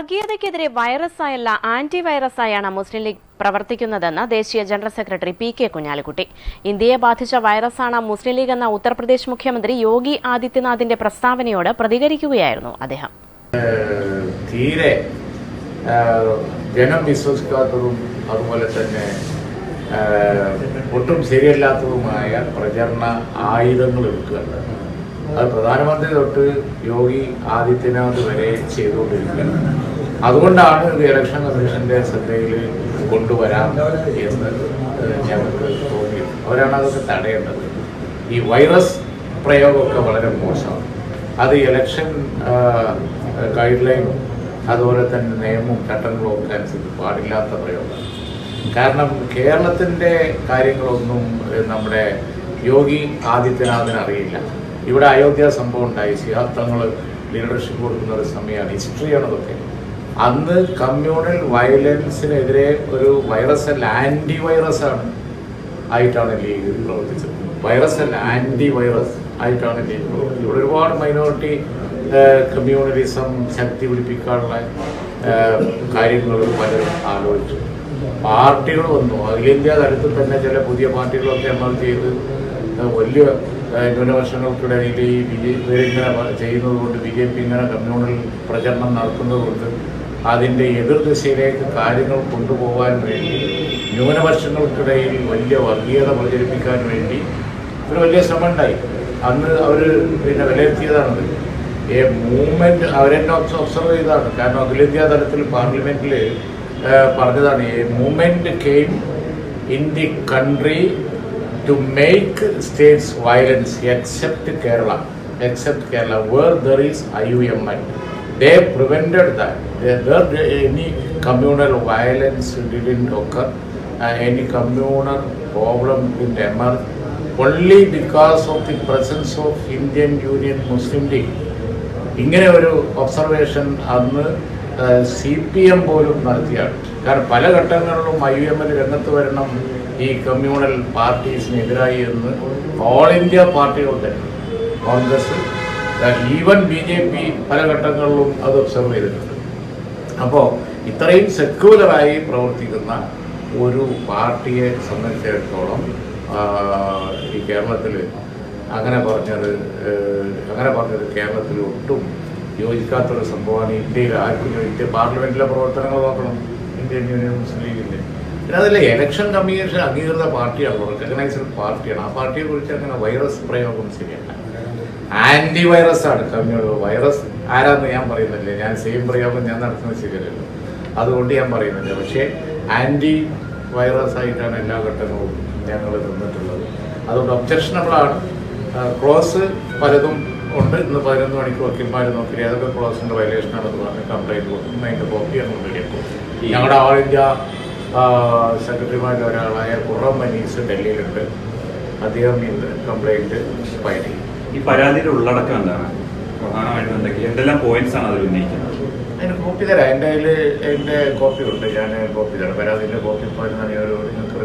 വർഗീയതയ്ക്കെതിരെ വൈറസായല്ല anti വൈറസായാണ് മുസ്ലിം league പ്രവർത്തിക്കുന്നതെന്ന് ദേശീയ general secretary P K Kunhalikutty. ഇന്ത്യയെ ബാധിച്ച വൈറസാണ് മുസ്ലിം ലീഗ് എന്ന ഉത്തർപ്രദേശ് മുഖ്യമന്ത്രി യോഗി ആദിത്യനാഥിന്റെ പ്രസ്താവനയോട് പ്രതികരിക്കുകയായിരുന്നു അദ്ദേഹം. തീരെ ജനം വിശ്വസിക്കാത്തതും അതുപോലെ തന്നെ ഒട്ടും ശരിയല്ലാത്തതുമായ പ്രചരണ ആയുധങ്ങൾ എടുക്കുകയാണ്. അത് പ്രധാനമന്ത്രി തൊട്ട് യോഗി ആദിത്യനാഥ് വരെ ചെയ്തുകൊണ്ടിരിക്കുകയാണ് അതുകൊണ്ടാണ് ഇത് ഇലക്ഷൻ കമ്മീഷന്റെ ശ്രദ്ധയിൽ കൊണ്ടുവരാം എന്ന് ഞങ്ങൾക്ക് തോന്നിയത്. അവരാണ് അതൊക്കെ തടയേണ്ടത്. ഈ വൈറസ് പ്രയോഗമൊക്കെ വളരെ മോശമാണ്. അത് ഇലക്ഷൻ ഗൈഡ് ലൈനും അതുപോലെ തന്നെ നിയമവും ചട്ടങ്ങളും ഒക്കെ അനുസരിച്ച് പാടില്ലാത്ത പ്രയോഗമാണ്. കാരണം കേരളത്തിന്റെ കാര്യങ്ങളൊന്നും നമ്മുടെ യോഗി ആദിത്യനാഥിന് അറിയില്ല. ഇവിടെ അയോധ്യ സംഭവം ഉണ്ടായി. സിഹാബ്ദങ്ങൾ ലീഡർഷിപ്പ് കൊടുക്കുന്ന ഒരു സമയമാണ്. ഹിസ്റ്ററിയാണ് അതൊക്കെ. അന്ന് കമ്മ്യൂണൽ വയലൻസിനെതിരെ ഒരു വൈറസ് അല്ല ആന്റി വൈറസ് ആണ് ആയിട്ടാണ് ലീഗ് പ്രവർത്തിച്ചത്. വൈറസ് അല്ല ആന്റി വൈറസ് ആയിട്ടാണ് ലീഗ് പ്രവർത്തിച്ചത്. ഇവിടെ ഒരുപാട് മൈനോറിറ്റി കമ്മ്യൂണലിസം ശക്തി പിടിപ്പിക്കാനുള്ള കാര്യങ്ങൾ പലരും ആലോചിച്ചു. പാർട്ടികൾ വന്നു. അഖിലേന്ത്യാ തലത്തിൽ തന്നെ ചില പുതിയ പാർട്ടികളൊക്കെ എമർജ് ചെയ്ത് വലിയ ന്യൂനപക്ഷങ്ങൾക്കിടയിൽ ഈ ബി ജെ പ- ചെയ്യുന്നത് കൊണ്ട് ബി ജെ പി ഇങ്ങനെ കമ്മ്യൂണൽ പ്രചരണം നടത്തുന്നത് കൊണ്ട് അതിന്റെ എതിർദിശയിലേക്ക് കാര്യങ്ങൾ കൊണ്ടുപോകാൻ വേണ്ടി ന്യൂനപക്ഷങ്ങൾക്കിടയിൽ വലിയ വർഗീയത പ്രചരിപ്പിക്കാൻ വേണ്ടി ഒരു വലിയ ശ്രമം ഉണ്ടായി അന്ന് അവർ പിന്നെ വിലയിരുത്തിയതാണത്. ഈ മൂവ്മെന്റ് അവരെന്നെ ഒബ്സർവ് ചെയ്തതാണ്. കാരണം അഖിലേന്ത്യാ തലത്തിൽ പാർലമെന്റിൽ പറഞ്ഞതാണ് ഈ movement came in the country to make states violence except Kerala, except Kerala, where there is I they prevented that. There, there any communal violence didn't occur, uh, any communal problem didn't emerge, only because of the presence of Indian Union Muslim League. ഇങ്ങനെ ഒരു observation അന്ന് C P M പോലും നടത്തിയാണ് കാരണം പല ഘട്ടങ്ങളിലും I U ഈ communal പാർട്ടീസിനെതിരായി എന്ന് ഓൾ ഇന്ത്യ പാർട്ടികൾ തന്നെ Congress even B J P പല ഘട്ടങ്ങളിലും അത് ഒബ്സർവ് ചെയ്തിട്ടുണ്ട്. അപ്പോൾ ഇത്രയും സെക്യുലറായി പ്രവർത്തിക്കുന്ന ഒരു പാർട്ടിയെ സംബന്ധിച്ചിടത്തോളം ഈ കേരളത്തിൽ അങ്ങനെ പറഞ്ഞത് അങ്ങനെ പറഞ്ഞത് കേരളത്തിൽ ഒട്ടും യോജിക്കാത്തൊരു സംഭവമാണ്. ഇന്ത്യയിൽ ആർക്കും ഇന്ത്യ പാർലമെന്റിലെ പ്രവർത്തനങ്ങൾ നോക്കണം. ഇന്ത്യൻ യൂണിയൻ മുസ്ലിം ലീഗിന്റെ പിന്നെ അതല്ല ഇലക്ഷൻ കമ്മീഷൻ അംഗീകൃത പാർട്ടിയാണ് റെക്കഗ്നൈസ്ഡ് പാർട്ടിയാണ്. ആ പാർട്ടിയെ കുറിച്ച് അങ്ങനെ വൈറസ് പ്രയോഗം ശരിയല്ല. ആന്റി വൈറസ് ആണ് കമ്മ്യൂണൽ വൈറസ് ആരാന്ന് ഞാൻ പറയുന്നില്ല? ഞാൻ സെയിം പ്രയോഗം ഞാൻ നടത്തുന്ന ശരിയല്ലല്ലോ. അതുകൊണ്ട് ഞാൻ പറയുന്നില്ല. പക്ഷേ ആന്റി വൈറസ് ആയിട്ടാണ് എല്ലാ ഘട്ടങ്ങളും ഞങ്ങൾ നിന്നിട്ടുള്ളത്. അതുകൊണ്ട് ഒബ്ജക്ഷനബിളാണ് ക്ലോസ് പലതും ഉണ്ട്. ഇന്ന് പതിനൊന്ന് മണിക്ക് വക്കീൽമാർ നോക്കി ഏതൊക്കെ ക്ലോസിന്റെ വയലേഷൻ ആണെന്ന് പറഞ്ഞ് കംപ്ലൈന്റ് കൊടുക്കും. അതിന്റെ കോപ്പി അങ്ങ് റെഡിയാക്കും ഞങ്ങളുടെ ഓൾ ഇന്ത്യ സെക്രട്ടറിമാരിൽ ഒരാളായ കുറം മനീസ് ഡൽഹിയിലുണ്ട്. അദ്ദേഹം ഇന്ന് കംപ്ലൈന്റ് ഫയൽ ചെയ്യും. ഈ പരാതിയുടെ ഉള്ളടക്കം എന്താണ്? പ്രധാനമായിട്ടും എന്തൊക്കെ? എന്തെല്ലാം പോയിന്റ്സ് ആണ് അതിൽ ഉന്നയിക്കുന്നത്? അതിന് കോപ്പി തരാം. എന്റെ കയ്യിൽ എന്റെ കോപ്പി ഉണ്ട്. ഞാൻ കോപ്പി തരാം. പരാതിന്റെ കോപ്പി പോയിരുന്ന നിങ്ങൾക്ക്